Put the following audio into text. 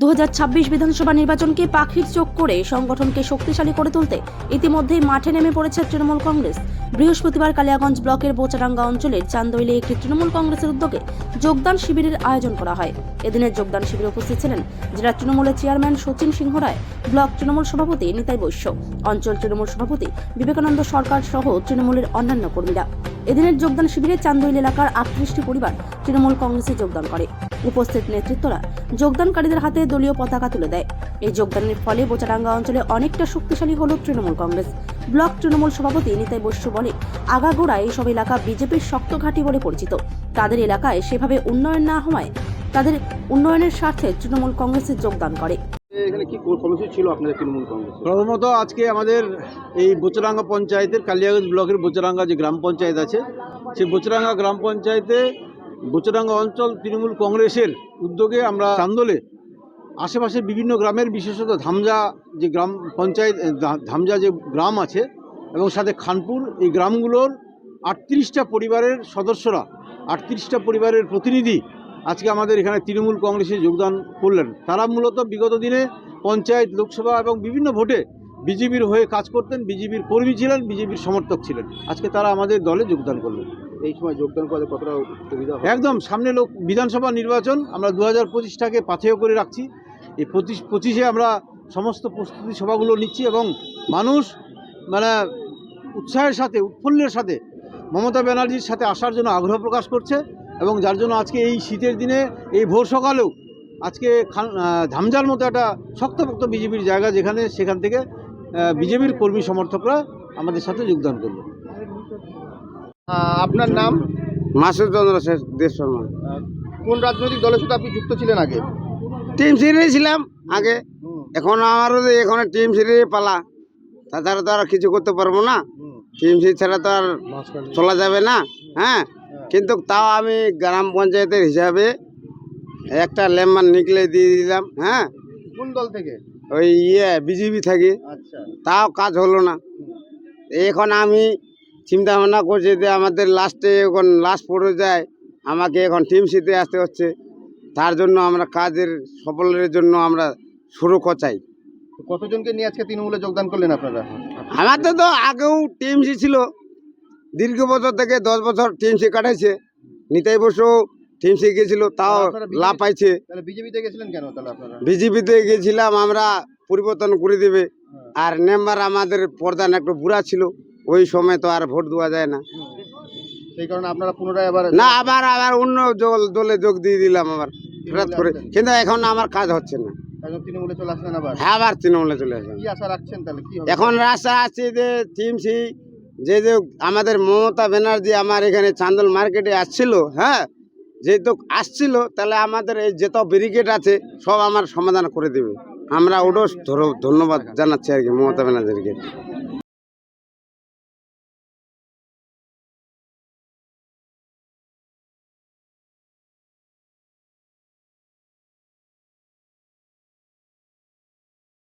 দু হাজার ছাব্বিশ বিধানসভা নির্বাচনকে পাখির চোখ করে সংগঠনকে শক্তিশালী করে তুলতে ইতিমধ্যেই মাঠে নেমে পড়েছে তৃণমূল কংগ্রেস। বৃহস্পতিবার কালিয়াগঞ্জ ব্লকের বোচারাঙ্গা অঞ্চলের চান্দইলে একটি তৃণমূল কংগ্রেসের উদ্যোগে যোগদান শিবিরের আয়োজন করা হয়। এদিনের যোগদান শিবিরে উপস্থিত ছিলেন জেলা তৃণমূলের চেয়ারম্যান সচিন সিংহ রায়, ব্লক তৃণমূল সভাপতি নিতাই বৈশ্য, অঞ্চল তৃণমূল সভাপতি বিবেকানন্দ সরকার সহ তৃণমূলের অন্যান্য কর্মীরা। এদিনের যোগদান শিবিরে চান্দইল এলাকার আটত্রিশটি পরিবার তৃণমূল কংগ্রেসে যোগদান করে। উপস্থিত নেতৃত্বরা যোগদানকারীদের হাতে দলীয় পতাকা তুলে দেয়। এই যোগদানের ফলে বোচাডাঙ্গা অঞ্চলে অনেকটা শক্তিশালী হল তৃণমূল কংগ্রেস। ব্লক তৃণমূল সভাপতি নিতাই বৈশ্য বলে আগাগোড়া এইসব এলাকা বিজেপির শক্ত ঘাঁটি বলে পরিচিত। তাদের এলাকায় সেভাবে উন্নয়ন না হওয়ায় তাদের উন্নয়নের স্বার্থে তৃণমূল কংগ্রেসে যোগদান করে। এখানে কি ছিল আপনাদের তৃণমূল কংগ্রেস প্রথমত আজকে আমাদের এই বোচরাঙ্গা পঞ্চায়েতের কালিয়াগঞ্জ ব্লকের বোচরাঙ্গা যে গ্রাম পঞ্চায়েত আছে সেই বোচরাঙ্গা গ্রাম পঞ্চায়েতে বোচরাঙ্গা অঞ্চল তৃণমূল কংগ্রেসের উদ্যোগে আমরা চান্দোলে আশেপাশে বিভিন্ন গ্রামের বিশেষত ধামজা যে গ্রাম পঞ্চায়েত ধামজা যে গ্রাম আছে এবং সাথে খানপুর, এই গ্রামগুলোর আটত্রিশটা পরিবারের সদস্যরা, আটত্রিশটা পরিবারের প্রতিনিধি আজকে আমাদের এখানে তৃণমূল কংগ্রেসে যোগদান করলেন। তারা মূলত বিগত দিনে পঞ্চায়েত, লোকসভা এবং বিভিন্ন ভোটে বিজেপির হয়ে কাজ করতেন, বিজেপির কর্মী ছিলেন, বিজেপির সমর্থক ছিলেন। আজকে তারা আমাদের দলে যোগদান করলেন। এই সময় যোগদান করতে কতটা সুবিধা একদম সামনে লোক বিধানসভা নির্বাচন আমরা দু হাজার পঁচিশটাকে পাথেয় করে রাখছি। এই পঁচিশ পঁচিশে আমরা সমস্ত প্রস্তুতি সভাগুলো নিচ্ছি এবং মানুষ মানে উৎসাহের সাথে উৎফুল্লের সাথে মমতা ব্যানার্জির সাথে আসার জন্য আগ্রহ প্রকাশ করছে এবং যার জন্য আজকে এই শীতের দিনে এই ভোর সকালেও আজকে ধামজার মতো একটা শক্তপোক্ত বিজেপির জায়গা যেখানে সেখান থেকে বিজেপির কর্মী সমর্থকরা আমাদের সাথে যোগদান আহ, আপনার নাম? মাসুদ চন্দ্র শেষ দেশ শর্মা। কোন রাজনৈতিক দলের সাথে আপনি যুক্ত ছিলেন আগে? টিম সিরিজ ছিলাম আগে। এখন আমারও এখানে টিম সিরিজ পালা। তাছাড়া তো আর কিছু করতে পারব না। টিম সিরিজ ছাড়া তো আর চলা যাবে না। হ্যাঁ? কিন্তু তাও আমি গ্রাম পঞ্চায়েতের হিসাবে একটা লেম্বার নিকলে দিয়ে দিলাম। হ্যাঁ? কোন দল থেকে? ওই ইয়ে বিজেপি থাকি। আচ্ছা। তাও কাজ হলো না। এখন আমি চিন্তা ভাবনা করছে যে আমাদের লাস্টে এখন লাস্ট পড়ে যায় আমাকে এখন টিম সিতে আসতে হচ্ছে। তার জন্য আমরা কাজের সফলের জন্য আমরা শুরু কচাই কতজনকে নিয়ে আজকে তৃণমূলে যোগদান করলেন আপনারা? আমাদের তো আগেও টিম সি ছিল। দীর্ঘ বছর থেকে দশ বছর টিম সি কাটাইছে। নিতাই বসেও টিম সি গেছিল তাও লাভ পাইছে। বিজেপিতে গেছিলেন কেন তাহলে বিজেপিতে গেছিলাম আমরা পরিবর্তন করে দেবে। আর মেম্বার আমাদের প্রধান একটু বুড়া ছিল। ওই সময় তো আর ভোট দেওয়া যায় না। সেই কারণে আপনারা পুনরায় আবার না আবার আবার অন্য দল- দলে যোগ দিয়ে দিলাম আবার। হঠাৎ করে কিন্তু এখন আমার কাজ হচ্ছে না। হ্যাঁ আবার তৃণমূলে চলে এখন রাস্তা আছে যে টিমসি যে যে আমাদের মমতা ব্যানার্জি আমার এখানে চান্দল মার্কেটে আসছিল হ্যাঁ যেহেতু আসছিল তাহলে আমাদের এই যত ব্যারিকেড আছে সব আমার সমাধান করে দেবে। আমরা ওটাও ধরো ধন্যবাদ জানাচ্ছি আর কি মমতা ব্যানার্জিকে।